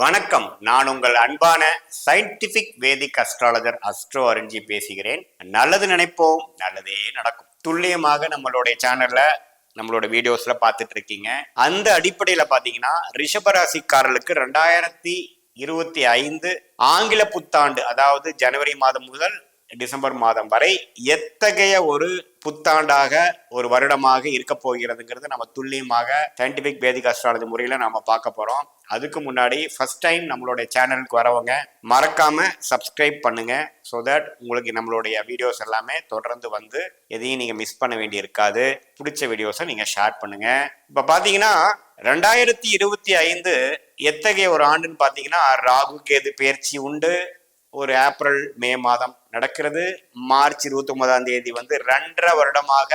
வணக்கம். நான் உங்கள் அன்பான scientific Vedic astrologer astro Arunji பேசுகிறேன். நல்லது நினைப்போம் நல்லதே நடக்கும். துல்லியமாக நம்மளுடைய சேனல்ல நம்மளோட வீடியோஸ்ல பார்த்துட்டு இருக்கீங்க. அந்த அடிப்படையில பாத்தீங்கன்னா ரிஷபராசிக்காரர்களுக்கு ரெண்டாயிரத்தி இருபத்தி ஐந்து ஆங்கில புத்தாண்டு அதாவது ஜனவரி மாதம் முதல் டிசம்பர் மாதம் வரை எத்தகைய ஒரு புத்தாண்டாக ஒரு வருடமாக இருக்க போகிறதுங்கிறது நம்ம துல்லியமாக சயின்டிபிக் வேதிக் அஸ்ட்ராலஜி முறையில் நாம பார்க்க போறோம். அதுக்கு முன்னாடி ஃபர்ஸ்ட் டைம் நம்மளுடைய சேனலுக்கு வரவங்க மறக்காம சப்ஸ்கிரைப் பண்ணுங்க ஸோ தட் உங்களுக்கு நம்மளுடைய வீடியோஸ் எல்லாமே தொடர்ந்து வந்து எதையும் நீங்க மிஸ் பண்ண வேண்டி இருக்காது பிடிச்ச வீடியோஸை நீங்க ஷேர் பண்ணுங்க. இப்போ பாத்தீங்கன்னா ரெண்டாயிரத்தி இருபத்தி ஐந்து எத்தகைய ஒரு ஆண்டுன்னு பார்த்தீங்கன்னா ராகு கேது பயிற்சி உண்டு. ஒரு ஏப்ரல் மே மாதம் நடக்கிறது. மார்ச் இருபத்தி ஒன்பதாம் தேதி வந்து ரெண்டரை வருடமாக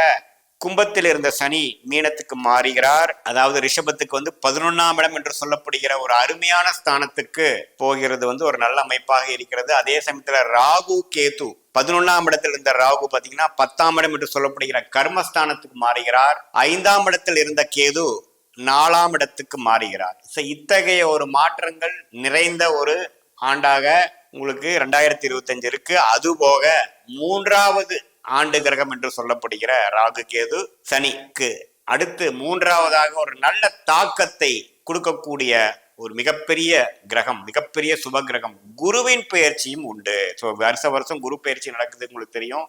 கும்பத்தில் இருந்த சனி மீனத்துக்கு மாறுகிறார். அதாவது ரிஷபத்துக்கு வந்து பதினொன்னாம் இடம் என்று சொல்லப்படுகிற ஒரு அருமையான ஸ்தானத்துக்கு போகிறது வந்து ஒரு நல்ல அமைப்பாக இருக்கிறது. அதே சமயத்துல ராகு கேது பதினொன்னாம் இடத்தில் இருந்த ராகு பாத்தீங்கன்னா பத்தாம் இடம் என்று சொல்லப்படுகிற கர்மஸ்தானத்துக்கு மாறுகிறார். ஐந்தாம் இடத்தில் இருந்த கேது நாலாம் இடத்துக்கு மாறுகிறார். இத்தகைய ஒரு மாற்றங்கள் நிறைந்த ஒரு ஆண்டாக உங்களுக்கு ரெண்டாயிரத்தி இருபத்தஞ்சு இருக்கு. அது போக மூன்றாவது ஆண்டு கிரகம் என்று சொல்லப்படுகிற ராகு கேது சனிக்கு அடுத்து மூன்றாவதாக ஒரு நல்ல தாக்கத்தை கொடுக்கக்கூடிய ஒரு மிகப்பெரிய கிரகம் மிகப்பெரிய சுப கிரகம். குருவின் பெயர்ச்சியும் உண்டு. ஸோ வருஷ வருஷம் குரு பெயர்ச்சி நடக்குது உங்களுக்கு தெரியும்.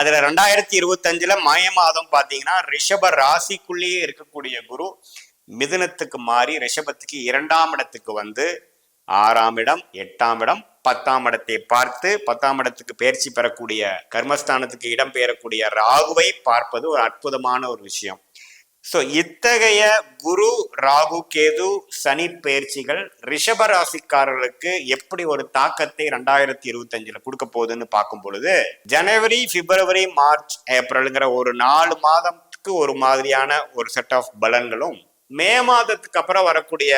அதுல ரெண்டாயிரத்தி இருபத்தஞ்சுல மய மாதம் பாத்தீங்கன்னா ரிஷப ராசிக்குள்ளேயே இருக்கக்கூடிய குரு மிதுனத்துக்கு மாறி ரிஷபத்துக்கு இரண்டாம் இடத்துக்கு வந்து ஆறாம் இடம் எட்டாம் இடம் பத்தாம் இடத்தை பார்த்து பத்தாம் இடத்துக்கு பயிற்சி பெறக்கூடிய கர்மஸ்தானத்துக்கு இடம் பெயரக்கூடிய ராகுவை பார்ப்பது ஒரு அற்புதமான ஒரு விஷயம். ஸோ இத்தகைய குரு ராகு கேது சனி பயிற்சிகள் ரிஷப ராசிக்காரர்களுக்கு எப்படி ஒரு தாக்கத்தை ரெண்டாயிரத்தி இருபத்தஞ்சில் கொடுக்க போகுதுன்னு பார்க்கும் பொழுது ஜனவரி பிப்ரவரி மார்ச் ஏப்ரலுங்கிற ஒரு நாலு மாதத்துக்கு ஒரு மாதிரியான ஒரு செட் ஆஃப் பலன்களும் மே மாதத்துக்கு அப்புறம் வரக்கூடிய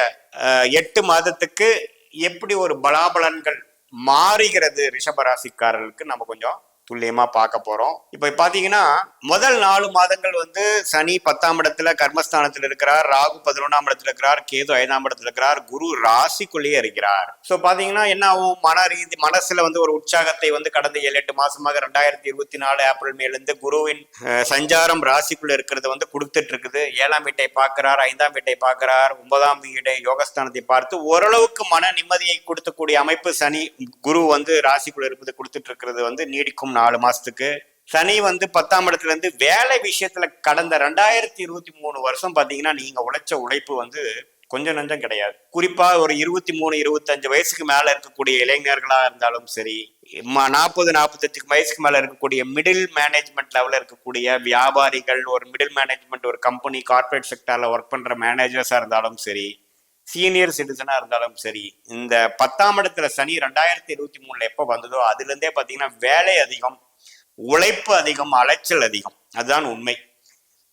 எட்டு மாதத்துக்கு எப்படி ஒரு பலாபலன்கள் மாறுகிறது ரிஷபராசிக்காரர்களுக்கு நம்ம கொஞ்சம் துல்லியமா பார்க்க போறோம். இப்ப பாத்தீங்கன்னா முதல் நாலு மாதங்கள் வந்து சனி பத்தாம் இடத்துல கர்மஸ்தானத்தில் இருக்கிறார் ராகு பதினொன்றாம் இடத்துல இருக்கிறார் கேது ஐந்தாம் இடத்துல இருக்கிறார் குரு ராசிக்குள்ளேயே இருக்கிறார். சோ பாத்தீங்கன்னா என்ன ஆகும்? மன ரீதி மனசுல வந்து ஒரு உற்சாகத்தை வந்து கடந்த ஏழு எட்டு மாசமாக ரெண்டாயிரத்தி இருபத்தி நாலு ஏப்ரல் மேல இருந்து குருவின் சஞ்சாரம் ராசிக்குள்ள இருக்கிறது வந்து கொடுத்துட்டு இருக்குது. ஏழாம் வீட்டை பார்க்கிறார் ஐந்தாம் வீட்டை பார்க்கிறார் ஒன்பதாம் வீடு யோகஸ்தானத்தை பார்த்து ஓரளவுக்கு மன நிம்மதியை கொடுத்தக்கூடிய அமைப்பு சனி குரு வந்து ராசிக்குள்ள இருப்பது கொடுத்துட்டு இருக்கிறது வந்து நீடிக்கும் நாலு மாசத்துக்கு. சனி வந்து பத்தாம் இடத்துல இருந்து வேலை விஷயத்துல கடந்த ரெண்டாயிரத்தி இருபத்தி மூணு வருஷம் பாத்தீங்கன்னா நீங்க உழைச்ச உழைப்பு வந்து கொஞ்சம் நஞ்சம் கிடையாது. குறிப்பா ஒரு இருபத்தி மூணு இருபத்தஞ்சு வயசுக்கு மேல இருக்கக்கூடிய இளைஞர்களா இருந்தாலும் சரி நாற்பது நாற்பத்தஞ்சுக்கு வயசுக்கு மேல இருக்கக்கூடிய மிடில் மேனேஜ்மெண்ட் லெவலில் இருக்கக்கூடிய வியாபாரிகள் ஒரு மிடில் மேனேஜ்மெண்ட் ஒரு கம்பெனி கார்ப்பரேட் செக்டர்ல ஒர்க் பண்ற மேனேஜர்ஸா இருந்தாலும் சரி சீனியர் சிட்டிசனா இருந்தாலும் சரி இந்த பத்தாம் இடத்துல சனி ரெண்டாயிரத்தி இருபத்தி மூணுல எப்ப வந்ததோ அதுல இருந்தே பாத்தீங்கன்னா வேலை அதிகம் உழைப்பு அதிகம் அலைச்சல் அதிகம். அதுதான் உண்மை.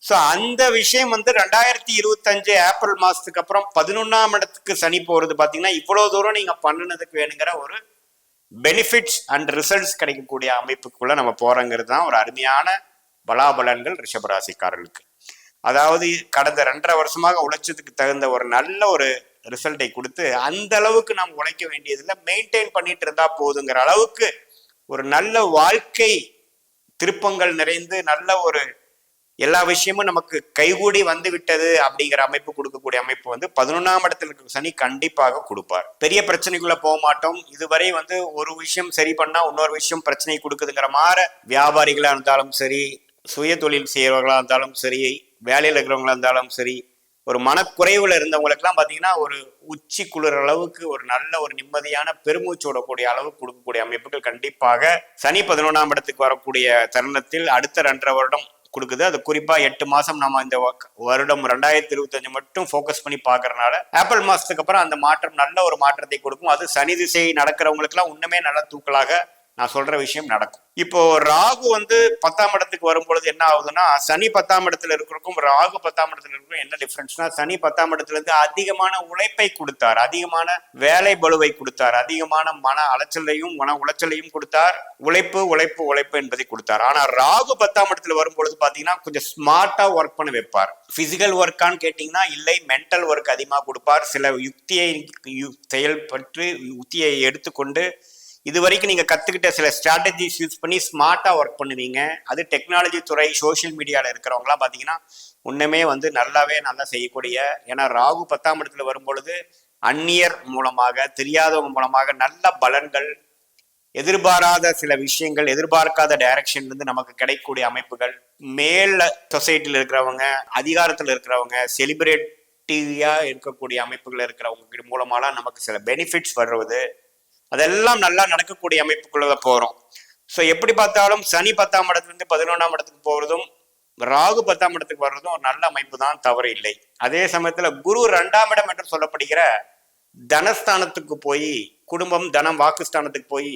சோ அந்த விஷயம் வந்து ரெண்டாயிரத்தி இருபத்தஞ்சு ஏப்ரல் மாசத்துக்கு அப்புறம் பதினொன்னாம் இடத்துக்கு சனி போறது பாத்தீங்கன்னா இவ்வளவு தூரம் நீங்க பண்ணுனதுக்கு வேணுங்கிற ஒரு பெனிஃபிட்ஸ் அண்ட் ரிசல்ட்ஸ் கிடைக்கக்கூடிய அமைப்புக்குள்ள நம்ம போறோங்கிறது தான் ஒரு அருமையான பலாபலன்கள் ரிஷபராசிக்காரர்களுக்கு. அதாவது கடந்த ரெண்டரை வருஷமாக உழைச்சதுக்கு தகுந்த ஒரு நல்ல ஒரு ரிசல்ட்டை கொடுத்து அந்த அளவுக்கு நாம் உழைக்க வேண்டியதில்லை. மெயின்டைன் பண்ணிட்டு இருந்தா போதுங்கிற அளவுக்கு ஒரு நல்ல வாழ்க்கை திருப்பங்கள் நிறைந்து நல்ல ஒரு எல்லா விஷயமும் நமக்கு கைகூடி வந்து விட்டது அப்படிங்கிற அமைப்பு கொடுக்கக்கூடிய அமைப்பு வந்து பதினொன்னாம் இடத்துல இருக்கிற சனி கண்டிப்பாக கொடுப்பார். பெரிய பிரச்சனைக்குள்ள போக மாட்டோம். இதுவரை வந்து ஒரு விஷயம் சரி பண்ணா இன்னொரு விஷயம் பிரச்சனை கொடுக்குதுங்கிற மாதிரி வியாபாரிகளா இருந்தாலும் சரி சுய தொழில் செய்யறவர்களா இருந்தாலும் சரி வேலையில் இருக்கிறவங்களா இருந்தாலும் சரி ஒரு மனக்குறைவில் இருந்தவங்களுக்குலாம் பார்த்தீங்கன்னா ஒரு உச்சி குளிர் அளவுக்கு ஒரு நல்ல ஒரு நிம்மதியான பெருமூச்சு விடக்கூடிய அளவு கொடுக்கக்கூடிய அமைப்புகள் கண்டிப்பாக சனி பதினொன்றாம் இடத்துக்கு வரக்கூடிய தருணத்தில் அடுத்த ரெண்டரை வருடம் கொடுக்குது. அது குறிப்பாக எட்டு மாதம் நம்ம இந்த வருடம் ரெண்டாயிரத்தி இருபத்தஞ்சு மட்டும் ஃபோக்கஸ் பண்ணி பார்க்கறனால ஏப்ரல் மாதத்துக்கு அப்புறம் அந்த மாற்றம் நல்ல ஒரு மாற்றத்தை கொடுக்கும். அது சனி திசை நடக்கிறவங்களுக்குலாம் இன்னுமே நல்ல தூக்கலாக நான் சொல்ற விஷயம் நடக்கும். இப்போ ராகு வந்து பத்தாம் இடத்துக்கு வரும்பொழுது என்ன ஆகுதுன்னா சனி பத்தாம் இடத்துல இருக்கிறக்கும் ராகு பத்தாம் இடத்துல இருக்கும் என்ன டிஃபரன்ஸ்னா சனி பத்தாம் இடத்துல இருந்து அதிகமான உழைப்பை கொடுத்தார். அதிகமான வேலை பளுவை கொடுத்தார். அதிகமான மன அலைச்சலையும் மன உளைச்சலையும் கொடுத்தார். உழைப்பு உழைப்பு உழைப்பு என்பதை கொடுத்தார். ஆனா ராகு பத்தாம் இடத்துல வரும்பொழுது பாத்தீங்கன்னா கொஞ்சம் ஸ்மார்ட்டா ஒர்க் பண்ண வைப்பார். பிசிக்கல் ஒர்க்கான்னு கேட்டீங்கன்னா இல்லை மென்டல் ஒர்க் அதிகமாக கொடுப்பார். சில யுக்தியை செயல்பட்டு யுக்தியை எடுத்துக்கொண்டு இது வரைக்கும் நீங்கள் கற்றுக்கிட்ட சில ஸ்ட்ராட்டஜிஸ் யூஸ் பண்ணி ஸ்மார்ட்டாக ஒர்க் பண்ணுவீங்க. அது டெக்னாலஜி துறை சோஷியல் மீடியாவில் இருக்கிறவங்களாம் பார்த்தீங்கன்னா ஒன்றுமே வந்து நல்லாவே நல்லா செய்யக்கூடிய ஏன்னா ராகு பத்தாம் இடத்துல வரும்பொழுது அந்நியர் மூலமாக தெரியாதவங்க மூலமாக நல்ல பலன்கள் எதிர்பாராத சில விஷயங்கள் எதிர்பார்க்காத டைரக்ஷன்லேருந்து நமக்கு கிடைக்கக்கூடிய அமைப்புகள் மேல சொசைட்டியில் இருக்கிறவங்க அதிகாரத்தில் இருக்கிறவங்க செலிபிரேட்டிவா இருக்கக்கூடிய அமைப்புகள் இருக்கிறவங்க மூலமாலாம் நமக்கு சில பெனிஃபிட்ஸ் வருவது அதெல்லாம் நல்லா நடக்கக்கூடிய அமைப்புக்குள்ள போறோம். ஸோ எப்படி பார்த்தாலும் சனி பத்தாம் இடத்துல இருந்து பதினொன்றாம் இடத்துக்கு போறதும் ராகு பத்தாம் இடத்துக்கு வர்றதும் ஒரு நல்ல அமைப்பு தான் தவறு இல்லை. அதே சமயத்துல குரு ரெண்டாம் இடம் என்று சொல்லப்படுகிற தனஸ்தானத்துக்கு போய் குடும்பம் தனம் வாக்குஸ்தானத்துக்கு போய்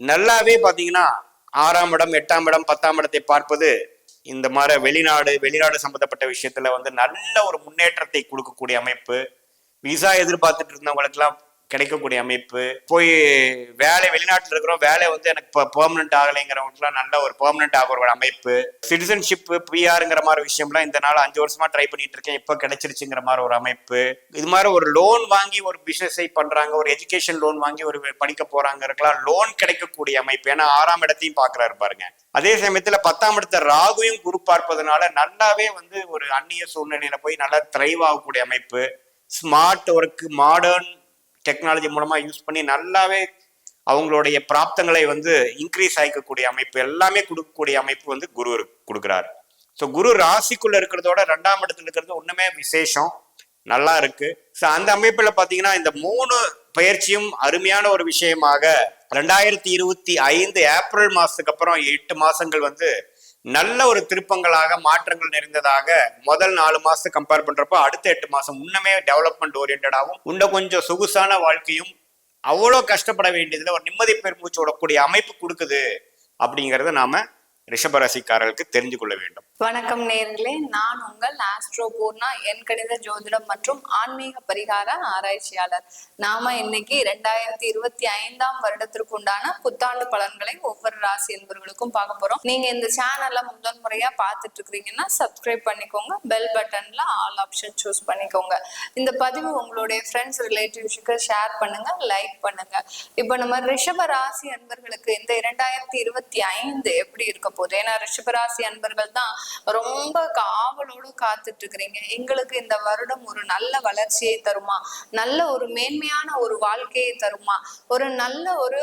நல்லாவே பாத்தீங்கன்னா ஆறாம் இடம் எட்டாம் இடம் பத்தாம் இடத்தை பார்ப்பது இந்த மாதிரி வெளிநாடு வெளிநாடு சம்பந்தப்பட்ட விஷயத்துல வந்து நல்ல ஒரு முன்னேற்றத்தை கொடுக்கக்கூடிய அமைப்பு. விசா எதிர்பார்த்துட்டு இருந்தவங்களுக்கெல்லாம் கிடைக்கக்கூடிய அமைப்பு. போய் வேலை வெளிநாட்டில் இருக்கிறோம் வேலை வந்து எனக்கு இப்போ பெர்மனெண்ட் ஆகலைங்கிறவங்களுக்குலாம் நல்ல ஒரு பெர்மனெண்ட் ஆகிற ஒரு அமைப்பு. சிட்டிசன்ஷிப்பு பிஆருங்கிற மாதிரி விஷயம்லாம் இந்த நாள் அஞ்சு வருஷமா ட்ரை பண்ணிட்டு இருக்கேன். இப்போ கிடைச்சிருச்சுங்கிற மாதிரி ஒரு அமைப்பு. இது மாதிரி ஒரு லோன் வாங்கி ஒரு பிஸ்னஸை பண்றாங்க ஒரு எஜுகேஷன் லோன் வாங்கி ஒரு படிக்க போகிறாங்கிறக்கெல்லாம் லோன் கிடைக்கக்கூடிய அமைப்பு. ஏன்னா ஆறாம் இடத்தையும் பாக்குறாரு பாருங்க. அதே சமயத்துல பத்தாம் இடத்த ராகுவையும் குரு பார்ப்பதனால நல்லாவே வந்து ஒரு அந்நிய சூழ்நிலையில போய் நல்லா த்ரைவ் ஆகக்கூடிய அமைப்பு. ஸ்மார்ட் ஒர்க் மாடர்ன் டெக்னாலஜி மூலமாக யூஸ் பண்ணி நல்லாவே அவங்களுடைய பிராப்தங்களை வந்து இன்க்ரீஸ் ஆகிக்கக்கூடிய அமைப்பு எல்லாமே கொடுக்கக்கூடிய அமைப்பு வந்து குரு கொடுக்குறாரு. ஸோ குரு ராசிக்குள்ள இருக்கிறதோட ரெண்டாம் இடத்துல இருக்கிறது ஒன்றுமே விசேஷம். நல்லா இருக்கு. ஸோ அந்த அமைப்பில் பார்த்தீங்கன்னா இந்த மூணு பயிற்சியும் அருமையான ஒரு விஷயமாக ரெண்டாயிரத்தி இருபத்தி ஐந்து ஏப்ரல் மாதத்துக்கு அப்புறம் எட்டு மாதங்கள் வந்து நல்ல ஒரு திருப்பங்களாக மாற்றங்கள் நிறைந்ததாக முதல் நாலு மாசத்தை கம்பேர் பண்றப்போ அடுத்த எட்டு மாசம் இன்னுமே டெவலப்மெண்ட் ஓரியன்டாகவும் இன்னும் கொஞ்சம் சொகுசான வாழ்க்கையும் அவ்வளோ கஷ்டப்பட வேண்டியதுல ஒரு நிம்மதி பெருமூச்சு விடக்கூடிய அமைப்பு கொடுக்குது அப்படிங்கறத நாம ரிஷபராசிக்காரர்களுக்கு தெரிஞ்சு கொள்ள வேண்டும். வணக்கம் நேர்களே நான் உங்கள் ஆஸ்ட்ரோ பூர்ணா என் கணித ஜோதிடம் மற்றும் ஆன்மீக பரிகார ஆராய்ச்சியாளர். நாம இன்னைக்கு ரெண்டாயிரத்தி இருபத்தி ஐந்தாம் வருடத்திற்கு உண்டான புத்தாண்டு பலன்களை ஒவ்வொரு ராசி என்பவர்களுக்கும் பார்க்க போறோம். நீங்க இந்த சேனல்ல முதல் முறையா பார்த்துட்டு இருக்கிறீங்கன்னா சப்ஸ்கிரைப் பண்ணிக்கோங்க பெல் பட்டன்ல ஆல் ஆப்ஷன் சூஸ் பண்ணிக்கோங்க. இந்த பதிவு உங்களுடைய ஃப்ரெண்ட்ஸ் ரிலேட்டிவ்ஸுக்கு ஷேர் பண்ணுங்க லைக் பண்ணுங்க. இப்போ நம்ம ரிஷப ராசி என்பர்களுக்கு இந்த இரண்டாயிரத்தி இருபத்தி ஐந்து எப்படி இருக்கும்? போகுது. ஏன்னா ரிஷபராசி அன்பர்கள் தான் ரொம்ப காவலோடு காத்துட்டு இருக்கிறீங்க எங்களுக்கு இந்த வருடம் ஒரு நல்ல வளர்ச்சியை தருமா? நல்ல ஒரு மேன்மையான ஒரு வாழ்க்கையை தருமா? ஒரு நல்ல ஒரு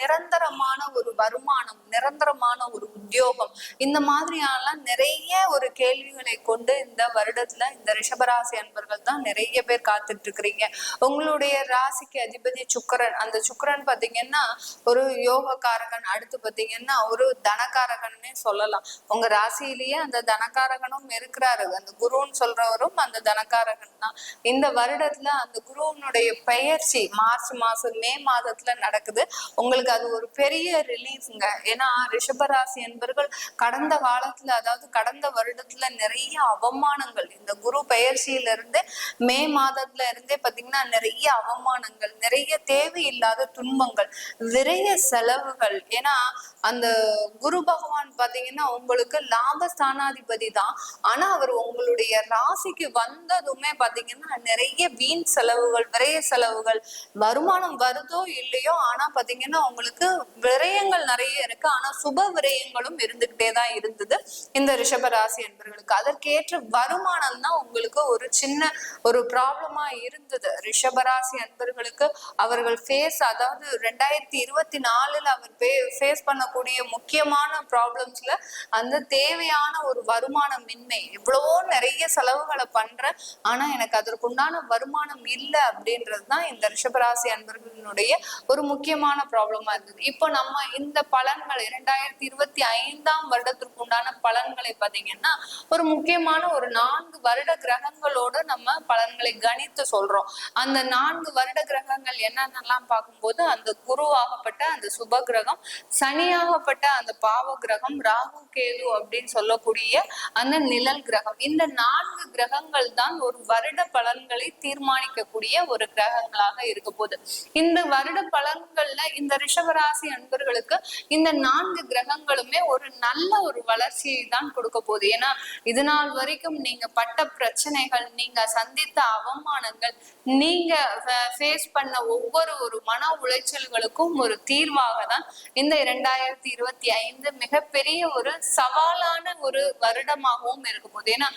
நிரந்தரமான ஒரு வருமானம் நிரந்தரமான ஒரு உத்தியோகம். இந்த மாதிரியான நிறைய ஒரு கேள்விகளை கொண்டு இந்த வருடத்துல இந்த ரிஷபராசி அன்பர்கள் தான் நிறைய பேர் காத்துட்டு இருக்கிறீங்க உங்களுடைய ராசிக்கு அதிபதி சுக்கிரன் அந்த சுக்கிரன் பாத்தீங்கன்னா ஒரு யோகக்காரகன் அடுத்து பாத்தீங்கன்னா ஒரு தனக்காரகன்னே சொல்லலாம். உங்க ராசியிலேயே அந்த தனக்காரகனும் இருக்கிறாரு. அந்த குருன்னு சொல்றவரும் அந்த தனக்காரகன் தான். இந்த வருடத்துல அந்த குருவனுடைய பெயர்ச்சி மார்ச் மாசம் மே மாதத்துல நடக்குது. உங்களுக்கு அது ஒரு பெரிய ரிலீஃப்ங்க. ஏன்னா ரிஷபராசி என்பர்கள் கடந்த காலத்துல அதாவது கடந்த வருடத்துல நிறைய அவமானங்கள். இந்த குரு பெயர்ச்சியில இருந்து மே மாதத்துல இருந்தே பாத்தீங்கன்னா நிறைய அவமானங்கள் நிறைய தேவையில்லாத துன்பங்கள் விரைய செலவுகள். ஏன்னா அந்த குரு பகவான் பாத்தீங்கன்னா உங்களுக்கு லாபஸ்தானாதிபதி தான். ஆனா அவர் உங்களுடைய ராசிக்கு வந்ததுமே பாத்தீங்கன்னா நிறைய வீண் செலவுகள் விரைய செலவுகள் வருமானம் வருதோ இல்லையோ ஆனா பாத்தீங்கன்னா உங்களுக்கு விரயங்கள் நிறைய இருக்கு. ஆனா சுப விரயங்களும் இருந்துகிட்டே தான் இருந்தது. இந்த ரிஷப ராசி என்பவர்களுக்கு அதற்கேற்ற வருமானம் தான் உங்களுக்கு ஒரு சின்ன ஒரு ப்ராப்ளமா இருந்தது. ரிஷபராசி அன்பர்களுக்கு அவர்கள் ஃபேஸ் அதாவது ரெண்டாயிரத்தி இருபத்தி நாலுல அவர் ஃபேஸ் பண்ணக்கூடிய முக்கியமான ப்ராப்ளம்ஸ்ல அந்த தேவையான ஒரு வருமானமின்மை. எவ்வளவோ நிறைய செலவுகளை பண்றேன். ஆனா எனக்கு அதற்குண்டான வருமானம் இல்லை அப்படின்றது தான் இந்த ரிஷபராசி அன்பர்களினுடைய ஒரு முக்கியமான ப்ராப்ளமா இருந்தது. இப்போ நம்ம இந்த பலன்கள் இரண்டாயிரத்தி இருபத்தி ஐந்தாம் வருடத்திற்கு உண்டான பலன்களை பாத்தீங்கன்னா ஒரு முக்கியமான ஒரு நான்கு வருட கிரகங்களோடு நம்ம பலன்களை கணித்து சொல்றோம். அந்த நான்கு வருட கிரகங்கள் என்னென்னலாம் பார்க்கும்போது அந்த குருவாகப்பட்ட அந்த சுப கிரகம் சனியாகப்பட்ட அந்த பாவ கிரகம் ராகு கேது அப்படின்னு சொல்லக்கூடிய அந்த நிழல் கிரகம். இந்த நான்கு கிரகங்கள் தான் ஒரு வருட பலன்களை தீர்மானிக்கக்கூடிய ஒரு கிரகங்களாக இருக்க போகுது. இந்த வருட பலன்கள்ல இந்த ரிஷபராசி அன்பர்களுக்கு இந்த நான்கு கிரகங்களுமே ஒரு நல்ல ஒரு வளர்ச்சியை தான் கொடுக்க போகுது. ஏன்னா இது நாள் வரைக்கும் நீங்க பட்ட பிரச்சனைகள் நீங்க சந்தித்த அவமானங்கள் நீங்க ஃபேஸ் பண்ண ஒவ்வொரு ஒரு மன உளைச்சல்களுக்கும் ஒரு தீர்வாக தான் இந்த இரண்டாயிரத்தி இருபத்தி ஐந்து மிகப்பெரிய ஒரு சவாலான ஒரு வருடமாகவும் இருக்க போகுது. ஏன்னா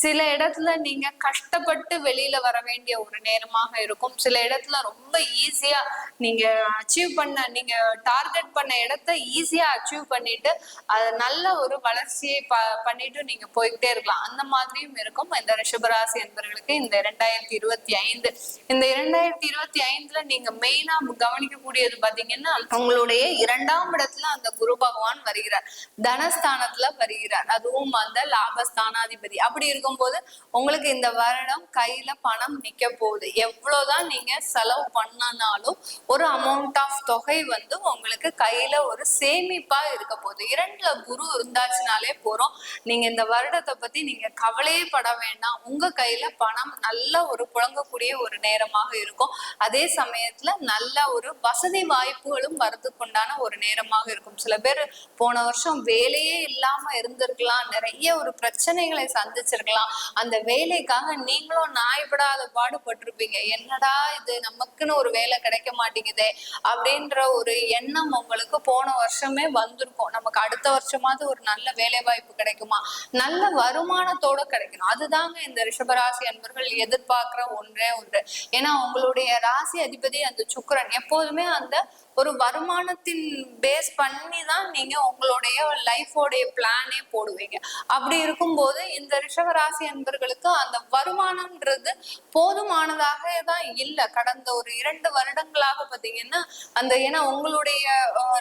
சில இடத்துல நீங்க கஷ்டப்பட்டு வெளியில வர வேண்டிய ஒரு நேரமாக இருக்கும். சில இடத்துல ரொம்ப ஈஸியா நீங்க அச்சீவ் பண்ண நீங்க டார்கெட் பண்ண இடத்த ஈஸியா அச்சீவ் பண்ணிட்டு அது நல்ல ஒரு வளர்ச்சியை ப பண்ணிட்டு நீங்க போய்கிட்டே இருக்கலாம். அந்த மாதிரியும் இருக்கும். இந்த ரிஷபராசி என்பவர்களுக்கு இந்த இரண்டாயிரத்தி இருபத்தி ஐந்து. இந்த இரண்டாயிரத்தி இருபத்தி ஐந்துல நீங்க மெயினா கவனிக்கக்கூடியது பாத்தீங்கன்னா உங்களுடைய இரண்டாம் இடத்துல அந்த குரு பகவான் வருகிறார். தனஸ்தானத்துல வருகிறார். அதுவும் அந்த லாபஸ்தானாதிபதி. அப்படி இருக்கும்போது உங்களுக்கு இந்த வருடம் கையில பணம் நிக்க போகுது. எவ்வளவுதான் நீங்க செலவு பண்ணனாலும் ஒரு அமௌண்ட் ஆஃப் தொகை வந்து உங்களுக்கு கையில ஒரு சேமிப்பா இருக்க போகுது. இரண்டுல குரு இருந்தாச்சுனாலே போறோம். நீங்க இந்த வருடத்தை பத்தி நீங்க கவலையே பட வேண்டாம். உங்க கையில பணம் நல்ல ஒரு புழங்கக்கூடிய ஒரு நேரமாக இருக்கும். அதே சமயத்துல நல்ல ஒரு வசதி வாய்ப்புகளும் வரதுக்குண்டான ஒரு நேரமாக இருக்கும். சில பேர் போன வருஷம் வேலையே இல்லாம இருந்திருக்கலாம். நிறைய ஒரு பிரச்சனைகளை சந்திச்சிருக்கலாம். அந்த வேலைக்காக நீங்களும் நாய்படாத பாடுபட்டிருப்பீங்க. என்னடா இது? நமக்குன்னு ஒரு வேலை கிடைக்க மாட்டேங்குதே. அப்படின்ற ஒரு எண்ணம் உங்களுக்கு போன வருஷம் வந்திருக்கும். நமக்கு அடுத்த வருஷமாவது ஒரு நல்ல வேலை வாய்ப்பு கிடைக்குமா? நல்ல வருமானத்தோட கிடைக்கணும். அதுதாங்க இந்த ரிஷபராசி அன்பர்கள் எதிர்பார்க்கிற ஒன்றே ஒன்று. ஏன்னா உங்களுடைய ராசி அதிபதி அந்த சுக்கரன். எப்போதுமே அந்த ஒரு வருமானத்தின் பேஸ் பண்ணி தான் நீங்க உங்களுடைய லைஃபோடைய பிளானே போடுவீங்க. அப்படி இருக்கும்போது இந்த ரிஷவராசி அன்பர்களுக்கு அந்த வருமானம்ன்றது போதுமானதாக தான் இல்லை. கடந்த ஒரு இரண்டு வருடங்களாக பாத்தீங்கன்னா அந்த ஏன்னா உங்களுடைய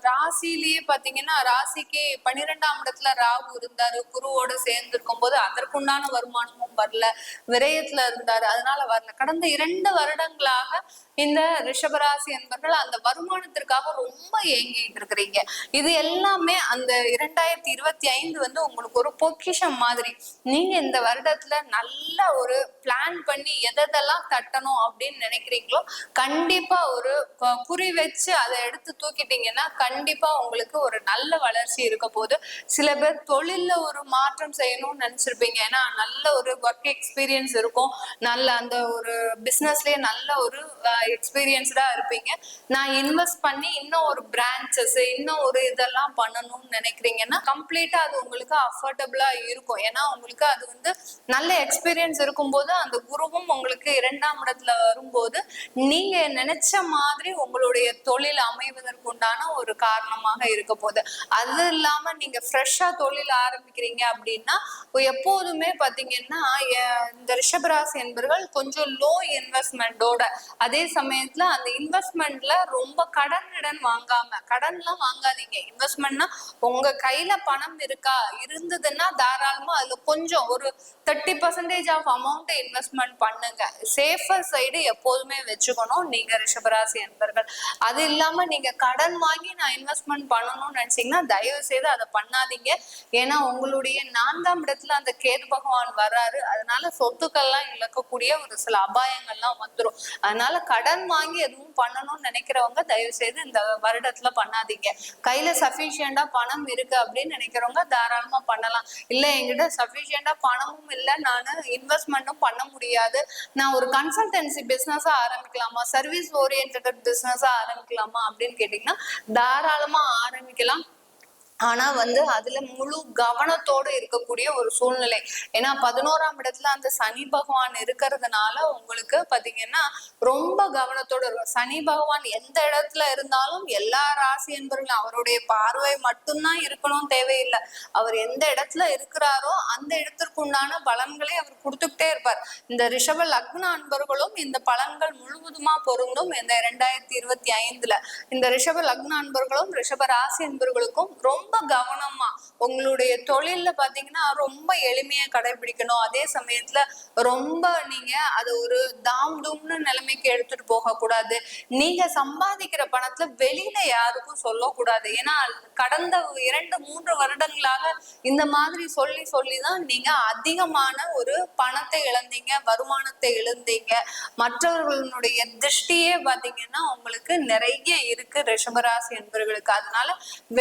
ராசிலேயே பாத்தீங்கன்னா ராசிக்கு பன்னிரெண்டாம் இடத்துல ராகு இருந்தாரு குருவோட சேர்ந்து இருக்கும்போது அதற்குண்டான வருமானமும் வரல விரயத்துல இருந்தாரு அதனால வரல. கடந்த இரண்டு வருடங்களாக இந்த ரிஷபராசி என்பர்கள் அந்த வருமானத்திற்கு வருமானத்திற்காக ரொம்ப ஏங்கிட்டு இருக்கிறீங்க. இது எல்லாமே அந்த இரண்டாயிரத்தி இருபத்தி ஐந்து வந்து உங்களுக்கு ஒரு பொக்கிஷம் மாதிரி. நீங்க இந்த வருடத்துல நல்ல ஒரு பிளான் பண்ணி எதெல்லாம் தட்டணும் அப்படின்னு நினைக்கிறீங்களோ கண்டிப்பா ஒரு புரி குறி வச்சு அதை எடுத்து தூக்கிட்டீங்கன்னா கண்டிப்பா உங்களுக்கு ஒரு நல்ல வளர்ச்சி இருக்க போது சில பேர் தொழில்ல ஒரு மாற்றம் செய்யணும்னு நினைச்சிருப்பீங்க. ஏன்னா நல்ல ஒரு ஒர்க் எக்ஸ்பீரியன்ஸ் இருக்கும். நல்ல அந்த ஒரு பிசினஸ்லயே நல்ல ஒரு எக்ஸ்பீரியன்ஸ்டா இருப்பீங்க. நான் இன்வெஸ்ட் பண்ண பண்ணி இன்னும் ஒரு பிரான்ச்சஸ் இன்னும் ஒரு இதெல்லாம் பண்ணணும்னு நினைக்கிறீங்கன்னா கம்ப்ளீட்டா அது உங்களுக்கு அஃபோர்டபுளா இருக்கும். ஏன்னா உங்களுக்கு அது வந்து நல்ல எக்ஸ்பீரியன்ஸ் இருக்கும்போது அந்த குருவும் உங்களுக்கு இரண்டாம் இடத்துல வரும்போது நீங்க நினைச்ச மாதிரி உங்களுடைய தொழில் அமைவதற்கு உண்டான ஒரு காரணமாக இருக்க போகுது. அது இல்லாம நீங்க ஃப்ரெஷ்ஷா தொழில் ஆரம்பிக்கிறீங்க அப்படின்னா எப்போதுமே பாத்தீங்கன்னா இந்த ரிஷபராசி என்பர்கள் கொஞ்சம் லோ இன்வெஸ்ட்மெண்டோட அதே சமயத்துல அந்த இன்வெஸ்ட்மெண்ட்ல ரொம்ப கடன் கடன் வாங்காம கடன்லாம் வாங்காதீங்க. இன்வெஸ்ட்மெண்ட்னா உங்க கையில பணம் இருக்கா இருந்ததுன்னா தாராளமா அதுல கொஞ்சம் ஒரு thirty percentage of amount investment பண்ணுங்க. சேஃபர் சைடு எப்போதுமே வச்சுக்கணும் நீங்க ரிஷபராசி என்பர்கள் அது இல்லாம நீங்க கடன் வாங்கி நான் இன்வெஸ்ட்மெண்ட் பண்ணணும்னு நினைச்சீங்கன்னா தயவு செய்து அதை பண்ணாதீங்க. ஏன்னா உங்களுடைய நான்காம் இடத்துல அந்த கேது பகவான் வர்றாரு அதனால சொத்துக்கள்லாம் இழக்கக்கூடிய ஒரு சில அபாயங்கள்லாம் வந்துடும் அதனால கடன் வாங்கி எதுவும் பண்ணணும்னு நினைக்கிறவங்க தயவு செய்து இந்த வருடத்துல பண்ணாதீங்க. கையில சஃபிஷியண்டா பணம் இருக்கு அப்படின்னு நினைக்கிறவங்க தாராளமா பண்ணலாம். இல்ல என்கிட்ட சஃபிஷியண்டா பணமும் இல்லை. நான் இன்வெஸ்ட்மெண்ட்டும் பண்ண முடியாது. நான் ஒரு கன்சல்டன்சி பிசினஸா ஆரம்பிக்கலாமா? சர்வீஸ் ஓரியன்ட் பிசினஸா ஆரம்பிக்கலாமா அப்படின்னு கேட்டீங்கன்னா தாராளமா ஆரம்பிக்கலாம். ஆனா வந்து அதுல முழு கவனத்தோடு இருக்கக்கூடிய ஒரு சூழ்நிலை. ஏன்னா பதினோராம் இடத்துல அந்த சனி பகவான் இருக்கிறதுனால உங்களுக்கு பாத்தீங்கன்னா ரொம்ப கவனத்தோடு இருக்கும் சனி பகவான் எந்த இடத்துல இருந்தாலும் எல்லா ராசி என்பர்களும் அவருடைய பார்வை மட்டும்தான் இருக்கணும் தேவையில்லை. அவர் எந்த இடத்துல இருக்கிறாரோ அந்த இடத்திற்கு உண்டான பலன்களை அவர் கொடுத்துக்கிட்டே இருப்பார். இந்த ரிஷப லக்ன அன்பர்களும் இந்த பலன்கள் முழுவதுமா பொருந்தும் இந்த இரண்டாயிரத்தி இருபத்தி ஐந்துல. இந்த ரிஷப லக்ன அன்பர்களும் ரிஷப ராசி அன்பர்களுக்கும் ரொம்ப ரொம்ப கவனமா உங்களுடைய தொழில்ல பாத்தீங்கன்னா ரொம்ப எளிமையா கடைபிடிக்கணும். அதே சமயத்துல ரொம்ப நீங்க அது ஒரு தாம் தும்னு நிலைமைக்கு எடுத்துட்டு போக கூடாது நீங்க சம்பாதிக்கிற பணத்துல வெளியில யாருக்கும் சொல்லக்கூடாது. ஏன்னா கடந்த இரண்டு மூன்று வருடங்களாக இந்த மாதிரி சொல்லி சொல்லி தான் நீங்க அதிகமான ஒரு பணத்தை இழந்தீங்க வருமானத்தை இழந்தீங்க. மற்றவர்களுடைய திருஷ்டியே பாத்தீங்கன்னா உங்களுக்கு நிறைய இருக்கு ரிஷபராசி என்பவர்களுக்கு. அதனால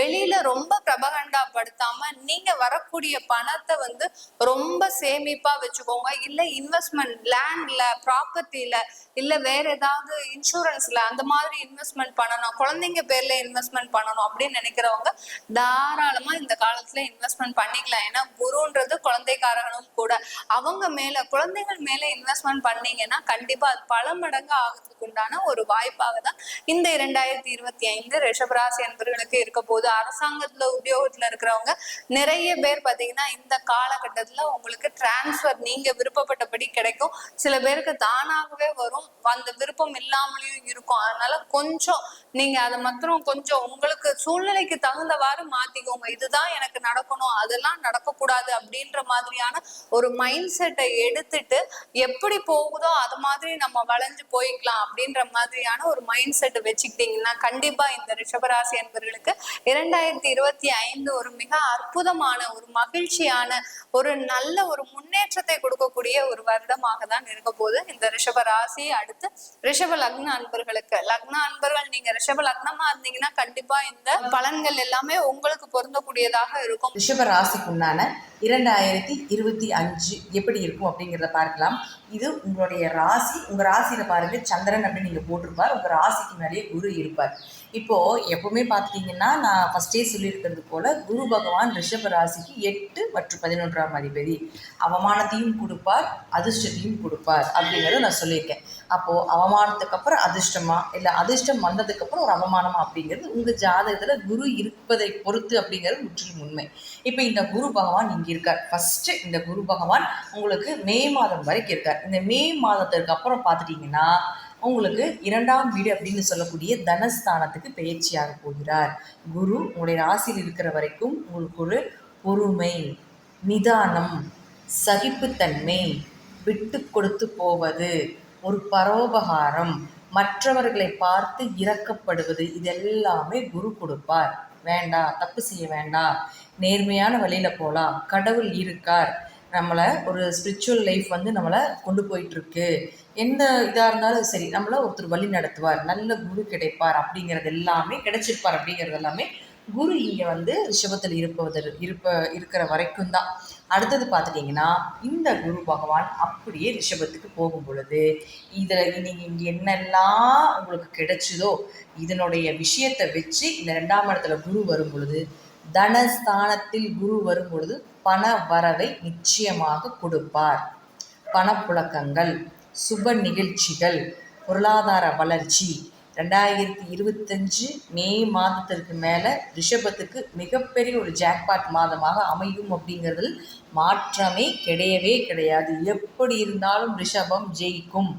வெளியில ரொம்ப பிரபகண்டா படுத்தாம நீங்க வரக்கூடிய பணத்தை வந்து ரொம்ப சேமிப்பா வச்சுக்கோங்க. இல்ல இன்வெஸ்ட்மெண்ட் லேண்ட்ல ப்ராப்பர்ட்டில இல்ல வேற ஏதாவது இன்சூரன்ஸ்ல அந்த மாதிரி இன்வெஸ்ட்மெண்ட் பண்ணணும். குழந்தைங்க பேர்ல இன்வெஸ்ட்மெண்ட் பண்ணணும் அப்படின்னு நினைக்கிறவங்க தாராளமா இந்த காலத்துல இன்வெஸ்ட்மெண்ட் பண்ணிக்கலாம். ஏன்னா குருன்றது குழந்தைக்காரர்களும் கூட. அவங்க மேல குழந்தைகள் மேல இன்வெஸ்ட்மெண்ட் பண்ணீங்கன்னா கண்டிப்பா அது பல மடங்கு ஆகிறதுக்கு உண்டான ஒரு வாய்ப்பாக தான் இந்த இரண்டாயிரத்தி இருபத்தி ஐந்து ரிஷபராசி என்பவர்களுக்கு இருக்க போது அரசாங்கத்துல உத்தியோகத்துல இருக்கிறவங்க நிறைய பேர் பாத்தீங்கன்னா இந்த காலகட்டத்துல உங்களுக்கு டிரான்ஸ்பர் நீங்க விருப்பப்பட்டபடி கிடைக்கும். சில பேருக்கு தானாகவே வரும். அந்த விருப்பம் இல்லாமலேயும் இருக்கும். அதனால கொஞ்சம் நீங்க அதை மாத்திரம் கொஞ்சம் உங்களுக்கு சூழ்நிலைக்கு தகுந்தவாறு மாத்திக்கோங்க. இதுதான் எனக்கு நடக்கணும். அதெல்லாம் நடக்கக்கூடாது அப்படின்ற மாதிரியான ஒரு மைண்ட் செட்டை எடுத்துட்டு எப்படி போகுதோ அது மாதிரி நம்ம வளைஞ்சு போய்க்கலாம் அப்படின்ற மாதிரியான ஒரு மைண்ட் செட் வச்சுக்கிட்டீங்கன்னா கண்டிப்பா இந்த ரிஷபராசி என்பவர்களுக்கு இரண்டாயிரத்தி இருபத்தி ஐந்து ஒரு மிக அற்புதமான ஒரு மகிழ்ச்சியான ஒரு நல்ல ஒரு முன்னேற்றத்தை கொடுக்கக்கூடிய ஒரு வருடமாக தான் இருக்க போது இந்த ரிஷப ராசி அடுத்து ரிஷப லக்ன அன்பர்களுக்கு. லக்ன அன்பர்கள் நீங்க ரிஷப லக்னமா இருந்தீங்கன்னா கண்டிப்பா இந்த பலன்கள் எல்லாமே உங்களுக்கு பொருந்தக்கூடியதாக இருக்கும். ரிஷப ராசிக்குண்டான இரண்டாயிரத்தி இருபத்தி அஞ்சு எப்படி இருக்கும் அப்படிங்கிறத பார்க்கலாம். இது உங்களுடைய ராசி. உங்க ராசியில பாருங்க சந்திரன் அப்படின்னு நீங்க போட்டிருப்பார். உங்க ராசிக்கு மேலேயே குரு இருப்பார். இப்போது எப்பவுமே பார்த்துட்டிங்கன்னா நான் ஃபஸ்ட்டே சொல்லியிருக்கிறது போல் குரு பகவான் ரிஷப ராசிக்கு எட்டு மற்றும் பதினொன்றாம் அதிபதி. அவமானத்தையும் கொடுப்பார் அதிர்ஷ்டத்தையும் கொடுப்பார் அப்படிங்கிறத நான் சொல்லியிருக்கேன். அப்போது அவமானத்துக்கு அப்புறம் அதிர்ஷ்டமா இல்லை அதிர்ஷ்டம் வந்ததுக்கப்புறம் ஒரு அவமானமா அப்படிங்கிறது உங்கள் ஜாதகத்தில் குரு இருப்பதை பொறுத்து அப்படிங்கிறது முற்றிலும் உண்மை. இப்போ இந்த குரு பகவான் இங்கே இருக்கார். ஃபஸ்ட்டு இந்த குரு பகவான் உங்களுக்கு மே மாதம் வரைக்கும் இருக்கார். இந்த மே மாதத்திற்கு அப்புறம் பார்த்துட்டிங்கன்னா உங்களுக்கு இரண்டாம் வீடு அப்படின்னு சொல்லக்கூடிய தனஸ்தானத்துக்கு பயிற்சியாக போகிறார். குரு உங்களுடைய ராசியில் இருக்கிற வரைக்கும் உங்களுக்கு ஒரு பொறுமை நிதானம் சகிப்புத்தன்மை விட்டு கொடுத்து போவது ஒரு பரோபகாரம் மற்றவர்களை பார்த்து இறக்கப்படுவது இதெல்லாமே குரு கொடுப்பார். வேண்டாம் தப்பு செய்ய வேண்டாம். நேர்மையான வழியில் போகலாம் கடவுள் இருக்கார். நம்மளை ஒரு ஸ்பிரிச்சுவல் லைஃப் வந்து நம்மளை கொண்டு போயிட்டுருக்கு. எந்த இதாக இருந்தாலும் சரி நம்மளை ஒருத்தர் வழி நடத்துவார். நல்ல குரு கிடைப்பார் அப்படிங்கிறது எல்லாமே கிடைச்சிருப்பார் அப்படிங்கிறது எல்லாமே குரு இங்கே வந்து ரிஷபத்தில் இருப்பவர் இருப்ப இருக்கிற வரைக்கும் தான். அடுத்தது பார்த்துட்டிங்கன்னா இந்த குரு பகவான் அப்படியே ரிஷபத்துக்கு போகும் பொழுது இதில் நீங்கள் இங்கே என்னெல்லாம் உங்களுக்கு கிடைச்சதோ இதனுடைய விஷயத்தை வச்சு இந்த ரெண்டாம் இடத்துல குரு வரும் பொழுது தனஸ்தானத்தில் குரு வரும் பொழுது பண வரவை நிச்சயமாக கொடுப்பார். பணப்புழக்கங்கள் சுப நிகழ்ச்சிகள் பொருளாதார வளர்ச்சி. ரெண்டாயிரத்தி இருபத்தஞ்சு மே மாதத்திற்கு மேலே ரிஷபத்துக்கு மிகப்பெரிய ஒரு ஜாக்பாட் மாதமாக அமையும் அப்படிங்கிறதில் மாற்றமே கிடையவே கிடையாது. எப்படி இருந்தாலும் ரிஷபம் ஜெயிக்கும்.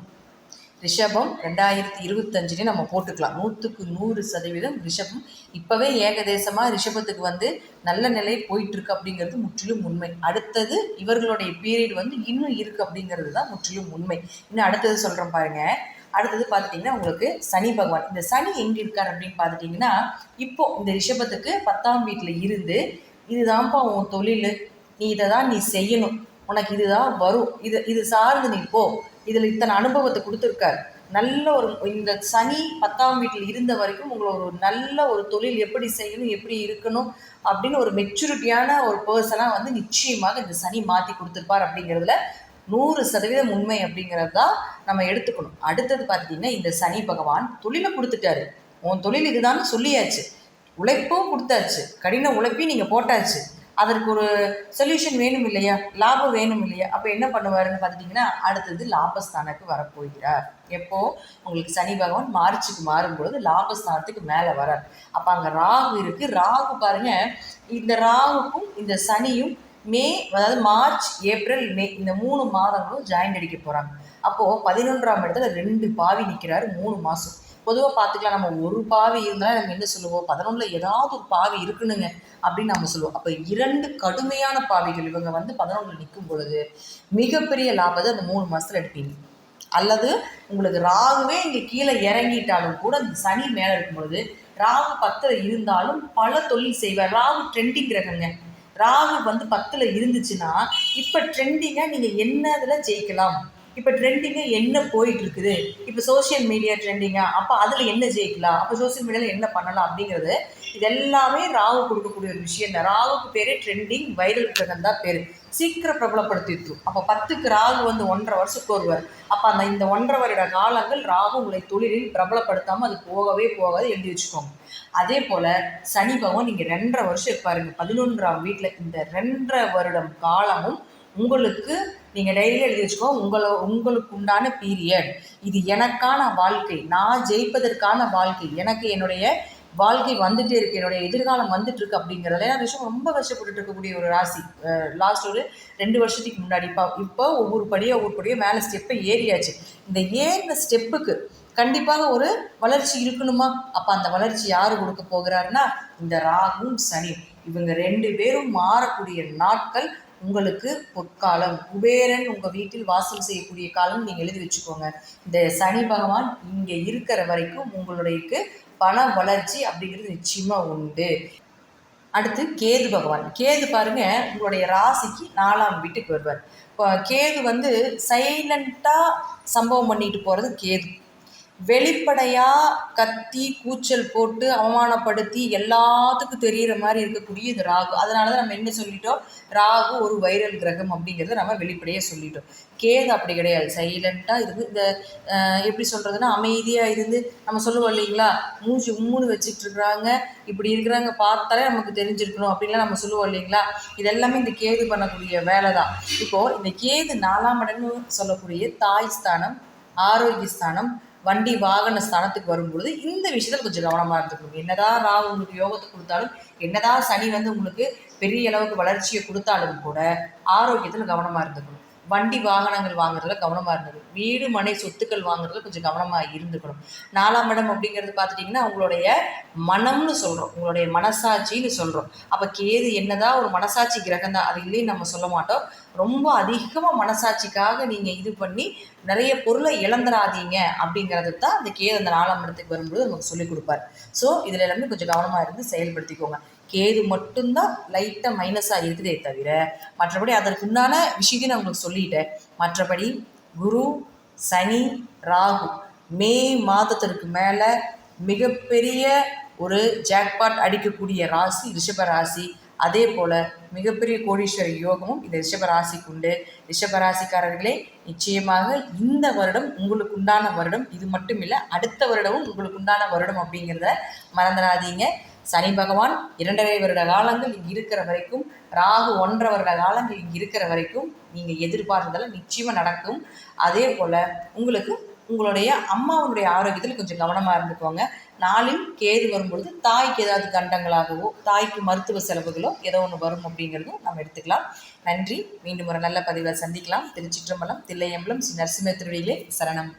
ரிஷபம் ரெண்டாயிரத்தி இருபத்தஞ்சுலேயே நம்ம போட்டுக்கலாம். நூற்றுக்கு நூறு சதவீதம் ரிஷபம். இப்போவே ஏகதேசமாக ரிஷபத்துக்கு வந்து நல்ல நிலை போயிட்டுருக்கு அப்படிங்கிறது முற்றிலும் உண்மை. அடுத்தது இவர்களுடைய பீரியட் வந்து இன்னும் இருக்குது அப்படிங்கிறது தான் முற்றிலும் உண்மை. இன்னும் அடுத்தது சொல்கிறேன் பாருங்கள் அடுத்தது பார்த்துட்டிங்கன்னா உங்களுக்கு சனி பகவான். இந்த சனி எங்கே இருக்கார் அப்படின்னு பார்த்துட்டிங்கன்னா இப்போ இந்த ரிஷபத்துக்கு பத்தாம் வீட்டில் இருந்து இதுதான்ப்பா உன் தொழில். நீ இதை தான் நீ செய்யணும். உனக்கு இதுதான் வரும். இது இது சார்ந்து நீ போ. இதில் இத்தனை அனுபவத்தை கொடுத்துருக்காரு. நல்ல ஒரு இந்த சனி பத்தாம் வீட்டில் இருந்த வரைக்கும் உங்களை ஒரு நல்ல ஒரு தொழில் எப்படி செய்யணும் எப்படி இருக்கணும் அப்படின்னு ஒரு மெச்சூரிட்டியான ஒரு பர்சனாக வந்து நிச்சயமாக இந்த சனி மாற்றி கொடுத்துருப்பார் அப்படிங்கிறதுல நூறு சதவீதம் உண்மை அப்படிங்கிறது தான் நம்ம எடுத்துக்கணும். அடுத்தது பார்த்தீங்கன்னா இந்த சனி பகவான் தொழிலை கொடுத்துட்டாரு. உன் தொழில் இதுதான்னு சொல்லியாச்சு. உழைப்பும் கொடுத்தாச்சு. கடின உழைப்பையும் நீங்கள் போட்டாச்சு. அதற்கு ஒரு சொல்யூஷன் வேணும் இல்லையா? லாபம் வேணும் இல்லையா? அப்போ என்ன பண்ணுவாருன்னு பார்த்துட்டிங்கன்னா அடுத்தது லாபஸ்தானத்துக்கு வரப்போகிறார். எப்போ? உங்களுக்கு சனி பகவான் மார்ச்சுக்கு மாறும்பொழுது லாபஸ்தானத்துக்கு மேலே வரார். அப்போ அங்கே ராகு இருக்குது ராகு பாருங்க இந்த ராகுக்கும் இந்த சனியும் மே அதாவது மார்ச் ஏப்ரல் மே இந்த மூணு மாதங்களும் ஜாயின் அடிக்க போகிறாங்க அப்போது பதினொன்றாம் இடத்துல ரெண்டு பாவி நிற்கிறாரு மூணு மாதம் பொதுவாக பார்த்துக்கலாம் நம்ம ஒரு பாவி இருந்தாலும் நம்ம என்ன சொல்லுவோம்? பதினொன்றில் ஏதாவது ஒரு பாவி இருக்குனுங்க அப்படின்னு நம்ம சொல்லுவோம். அப்போ இரண்டு கடுமையான பாவிகள் இவங்க வந்து பதினொன்றில் நிற்கும் பொழுது மிகப்பெரிய லாபத்தை அந்த மூணு மாதத்தில் எடுப்பீங்க. அல்லது உங்களுக்கு ராகுவே இங்கே கீழே இறங்கிட்டாலும் கூட இந்த சனி மேலே இருக்கும் பொழுது ராகு பத்தில் இருந்தாலும் பல தொழில் செய்வார். ராகு ட்ரெண்டிங் கிரகங்க. ராகு வந்து பத்தில் இருந்துச்சுன்னா இப்போ ட்ரெண்டிங்காக நீங்கள் என்ன இதில் ஜெயிக்கலாம்? இப்போ ட்ரெண்டிங்காக என்ன போயிட்டு இருக்குது இப்போ சோஷியல் மீடியா ட்ரெண்டிங்கா அப்போ அதில் என்ன ஜெயிக்கலாம்? அப்போ சோஷியல் மீடியாவில் என்ன பண்ணலாம் அப்படிங்கிறது இது எல்லாமே ராகு கொடுக்கக்கூடிய ஒரு விஷயம் தான் ராகுக்கு பேர் ட்ரெண்டிங் வைரல் கிரகம் தான் பேர். சீக்கிரம் பிரபலப்படுத்திட்டு அப்போ பத்துக்கு ராகு வந்து ஒன்றரை வருஷத்துக்கு ஒருவர். அப்போ அந்த இந்த ஒன்றரை வருட காலங்கள் ராகு உங்களை தொழிலில் பிரபலப்படுத்தாமல் அது போகவே போகாது எழுதி வச்சுக்கோங்க. அதே போல் சனி பகவான் நீங்கள் ரெண்டரை வருஷம் இருப்பாருங்க. பதினொன்றாம் வீட்டில் இந்த ரெண்டரை வருடம் காலமும் உங்களுக்கு நீங்கள் டைரியில் எழுதி வச்சுக்கோ உங்களை உங்களுக்கு உண்டான பீரியட் இது எனக்கான வாழ்க்கை. நான் ஜெயிப்பதற்கான வாழ்க்கை. எனக்கு என்னுடைய வாழ்க்கை வந்துட்டே இருக்கு. என்னுடைய எதிர்காலம் வந்துட்டு இருக்கு அப்படிங்கிறதுல ஏன்னா விஷயம் ரொம்ப கஷ்டப்பட்டு இருக்கக்கூடிய ஒரு ராசி. லாஸ்ட் ஒரு ரெண்டு வருஷத்துக்கு முன்னாடி. இப்போ இப்போ ஒவ்வொரு படியோ ஒவ்வொரு படியாக மேலே ஸ்டெப்பை ஏறியாச்சு. இந்த ஏறின ஸ்டெப்புக்கு கண்டிப்பாக ஒரு வளர்ச்சி இருக்கணுமா? அப்போ அந்த வளர்ச்சி யார் கொடுக்க போகிறாருன்னா இந்த ராகும் சனி இவங்க ரெண்டு பேரும் மாறக்கூடிய நாட்கள் உங்களுக்கு பொற்காலம். குபேரன் உங்கள் வீட்டில் வாசம் செய்யக்கூடிய காலம் நீங்கள் எழுதி வச்சுக்கோங்க. இந்த சனி பகவான் இங்கே இருக்கிற வரைக்கும் உங்களுடைய பண வளர்ச்சி அப்படிங்கிறது நிச்சயமாக உண்டு. அடுத்து கேது பகவான். கேது பாருங்க உங்களுடைய ராசிக்கு நாலாம் வீட்டுக்கு வருவார். இப்போ கேது வந்து சைலண்ட்டாக சம்பவம் பண்ணிட்டு போகிறது கேது. வெளிப்படையாக கத்தி கூச்சல் போட்டு அவமானப்படுத்தி எல்லாத்துக்கும் தெரிகிற மாதிரி இருக்கக்கூடிய இது ராகு. அதனால தான் நம்ம என்ன சொல்லிட்டோம்? ராகு ஒரு வைரல் கிரகம் அப்படிங்கிறத நம்ம வெளிப்படையாக சொல்லிட்டோம். கேது அப்படி கிடையாது. சைலண்ட்டாக இருந்து இந்த எப்படி சொல்கிறதுனா அமைதியாக இருந்து நம்ம சொல்லுவோம் இல்லைங்களா? மூஞ்சி உம்முன்னு வச்சுட்டு இருக்கிறாங்க இப்படி இருக்கிறாங்க பார்த்தாலே நமக்கு தெரிஞ்சிருக்கணும் அப்படின்லாம் நம்ம சொல்லுவோம் இல்லைங்களா? இதெல்லாமே இந்த கேது பண்ணக்கூடிய வேலை தான் இப்போது இந்த கேது நாலாம் இடம்னு சொல்லக்கூடிய தாய் ஸ்தானம் ஆரோக்கிய ஸ்தானம் வண்டி வாகன ஸ்தானத்துக்கு வரும்பொழுது இந்த விஷயத்தில் கொஞ்சம் கவனமாக இருந்துக்கணும். என்னதான் ராகு உங்களுக்கு யோகத்தை கொடுத்தாலும் என்னதான் சனி வந்து உங்களுக்கு பெரிய அளவுக்கு வளர்ச்சியை கொடுத்தாலும் கூட ஆரோக்கியத்தில் கவனமாக இருந்துக்கணும். வண்டி வாகனங்கள் வாங்குறதுல கவனமாக இருந்தது. வீடு மனை சொத்துக்கள் வாங்குறதுல கொஞ்சம் கவனமாக இருந்துக்கணும். நாலாம் இடம் அப்படிங்கிறது பார்த்துட்டிங்கன்னா உங்களுடைய மனம்னு சொல்கிறோம் உங்களுடைய மனசாட்சின்னு சொல்கிறோம் அப்போ கேது என்னதான் ஒரு மனசாட்சி கிரகம் தான் அது இல்லைன்னு நம்ம சொல்ல மாட்டோம். ரொம்ப அதிகமாக மனசாட்சிக்காக நீங்கள் இது பண்ணி நிறைய பொருளை இழந்துடாதீங்க அப்படிங்கிறது தான் அந்த கேது அந்த நாலாம் இடத்துக்கு வரும்போது நமக்கு சொல்லிக் கொடுப்பார். ஸோ இதில் எல்லாமே கொஞ்சம் கவனமாக இருந்து செயல்படுத்திக்கோங்க. கேது மட்டும்தான் லைட்டாக மைனஸாக இருக்குதே தவிர மற்றபடி அதற்கு உண்டான விஷயத்தையும் நான் உங்களுக்கு சொல்லிட்டேன். மற்றபடி குரு சனி ராகு மே மாதத்திற்கு மேலே மிகப்பெரிய ஒரு ஜாக்பாட் அடிக்கக்கூடிய ராசி ரிஷப ராசி. அதே போல் மிகப்பெரிய கோடீஸ்வர யோகமும் இந்த ரிஷபராசிக்கு உண்டு. ரிஷபராசிக்காரர்களே நிச்சயமாக இந்த வருடம் உங்களுக்கு உண்டான வருடம். இது மட்டும் இல்லை அடுத்த வருடமும் உங்களுக்கு உண்டான வருடம் அப்படிங்கிறத மறந்துடாதீங்க. சனி பகவான் இரண்டரை வருட காலங்கள் இங்கே இருக்கிற வரைக்கும் ராகு ஒன்றரை வருட காலங்கள் இங்கே இருக்கிற வரைக்கும் நீங்கள் எதிர்பார்த்ததெல்லாம் நிச்சயமாக நடக்கும். அதே போல் உங்களுக்கு உங்களுடைய அம்மாவுடைய ஆரோக்கியத்தில் கொஞ்சம் கவனமாக இருந்துக்கோங்க. நாளில் கேது வரும்பொழுது தாய்க்கு ஏதாவது கண்டங்களாகவோ தாய்க்கு மருத்துவ செலவுகளோ ஏதோ ஒன்று வரும் அப்படிங்கிறதும் நம்ம எடுத்துக்கலாம். நன்றி. மீண்டும் ஒரு நல்ல பதிவில் சந்திக்கலாம். திருச்சிற்றம்பலம் தில்லையம்பலம் ஸ்ரீ நரசிம்ம திருவிலே சரணம்.